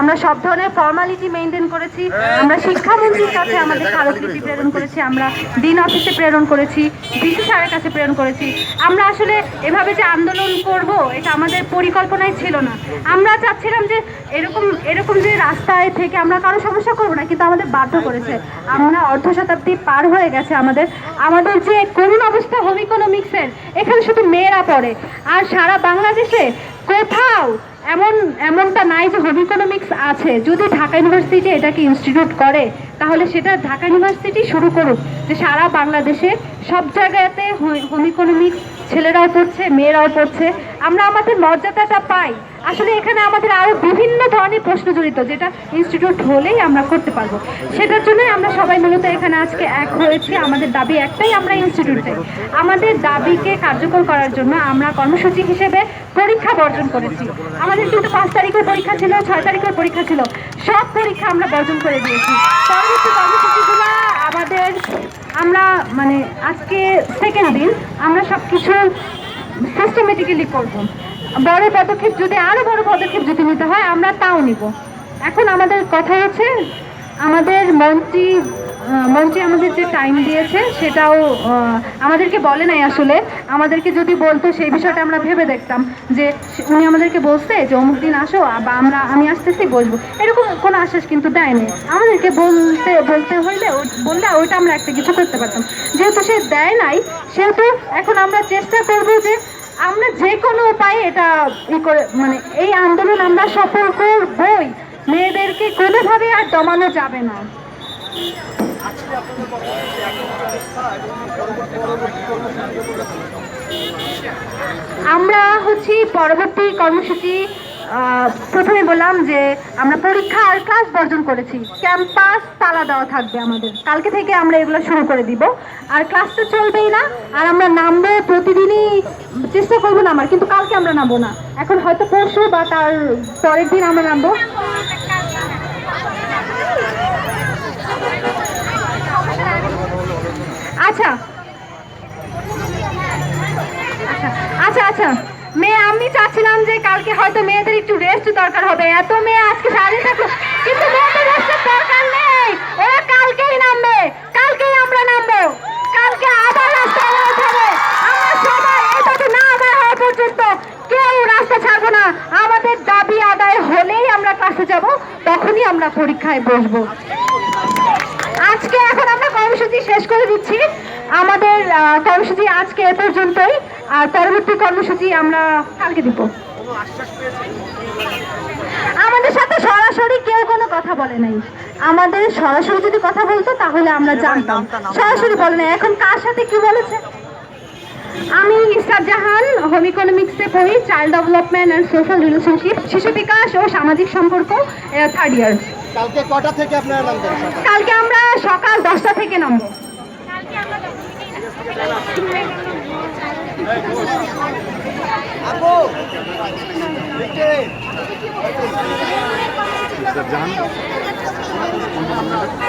আমরা সব ধরনের ফর্মালিটি মেনটেন করেছি। আমরা শিক্ষামন্ত্রীর কাছে আমাদের স্মারকলিপি প্রেরণ করেছি, আমরা দিন অফিসে প্রেরণ করেছি ডিসি স্যারের কাছে প্রেরণ করেছি। আমরা আসলে এভাবে যে আন্দোলন করব, এটা আমাদের পরিকল্পনায় ছিল না। আমরা চাচ্ছিলাম যে এরকম এরকম যে রাস্তায় থেকে আমরা কারও সমস্যা করব না, কিন্তু আমাদের বাধ্য করেছে। আমরা অর্ধ শতাব্দী পার হয়ে গেছে আমাদের। আমাদের যে করুণ অবস্থা হোম ইকোনমিক্সের এখানে শুধু মেয়েরা পড়ে। আর সারা বাংলাদেশে কোথাও এমন, এমনটা নাই যে হোম ইকোনমিক্স আছে। যদি ঢাকা ইউনিভার্সিটি এটাকে ইনস্টিটিউট করে, তাহলে সেটা ঢাকা ইউনিভার্সিটি শুরু করুক। যে সারা বাংলাদেশে সব জায়গাতে হোম ইকোনমিক্স ছেলেরাও পড়ছে, মেয়েরাও পড়ছে। আমরা আমাদের মর্যাদাটা পাই। আসলে এখানে আমাদের আরও বিভিন্ন ধরনের প্রশ্ন জড়িত, যেটা ইনস্টিটিউট হলেই আমরা করতে পারব। সেটার জন্য আমরা সবাই মূলত এখানে আজকে এক হয়েছি। আমাদের দাবি একটাই, আমরা ইনস্টিটিউট চাই। আমাদের দাবিকে কার্যকর করার জন্য আমরা কর্মসূচি হিসেবে পরীক্ষা বর্জন করেছি। আমাদের কিন্তু পাঁচ তারিখের পরীক্ষা ছিল, ছয় তারিখের পরীক্ষা ছিল। সব পরীক্ষা আমরা বর্জন করে দিয়েছি। পরবর্তী কর্মসূচিগুলো আমাদের, আমরা মানে আজকে সেকেন্ড দিন, আমরা সব কিছু সিস্টেমেটিক্যালি করব। বড় পদক্ষেপ যদি, আরও বড় পদক্ষেপ যদি নিতে হয়, আমরা তাও নিব। এখন আমাদের কথা হচ্ছে, আমাদের মন্ত্রী মন্ত্রী আমাদের যে টাইম দিয়েছে, সেটাও আমাদেরকে বলে নাই আসলে। আমাদেরকে যদি বলতো, সেই বিষয়টা আমরা ভেবে দেখতাম যে, উনি আমাদেরকে বলছে যে, অমুক দিন আসো, বা আমরা, আমি আসতেছি, বসবো। এরকম কোনো আশ্বাস কিন্তু দেয়নি। আমাদেরকে বলতে বলতে হইলে বললে ওইটা আমরা একটা কিছু করতে পারতাম। যেহেতু সে দেয় নাই, সেহেতু এখন আমরা চেষ্টা করব যে উপায়ে এটা ই করে মানে এই আন্দোলন আমরা সফল করবই। মেয়েদেরকে কোনোভাবে আর দমানো যাবে না। আমরা হচ্ছি পরবর্তী কর্মসূচি প্রথমে বললাম যে আমরা পরীক্ষা আর ক্লাস বর্জন করেছি। ক্যাম্পাস তালা দেওয়া থাকবে আমাদের। কালকে থেকে আমরা এগুলো শুরু করে দিব। আর ক্লাস তো চলবেই না, আর আমরা নামবো প্রতিদিনই। চেষ্টা করব না আমার কিন্তু কালকে আমরা নামবো না। এখন হয়তো পরশু বা তার পরের দিন আমরা নামবো। আচ্ছা আচ্ছা। আচ্ছা আচ্ছা। কালকে হয়তো মেয়েদের একটু রেস্ট দরকার হবে। এত মেয়ে আজকে সারাদিন থাকল। কিন্তু মেয়েদের রেস্টের দরকার নেই। ওরা কালকেই নামবে। কালকেই আমরা নামবো। কালকে আবার রাস্তা অবরোধ হবে আমরা সবাই এটাতে না আদায় হওয়া পর্যন্ত কেউ রাস্তা ছাড়বো না। আমাদের দাবি আদায় হলেই আমরা ক্লাসে যাব। তখনই আমরা পরীক্ষায় বসবো। আজকে এখন আমরা কর্মসূচি শেষ করে দিচ্ছি। আমাদের কর্মসূচি আজকে এ পর্যন্তই। আর পরবর্তী কর্মসূচি আমরা কালকে দিব। আমাদের সাথে সরাসরি কেউ কোনো কথা বলে নাই। আমাদের সরাসরি যদি কথা বলতো তাহলে আমরা জানতাম। সরাসরি বলে নাই। এখন কার সাথে কি বলেছে? আমি ইসরাত জাহান হোম ইকোনমিক্সে পড়ি child development and social relationship শিশু বিকাশ ও সামাজিক সম্পর্ক থার্ড ইয়ার কালকে কটা থেকে আপনারা নামবেন? কালকে আমরা সকাল দশটা থেকে নামবো। আপু জান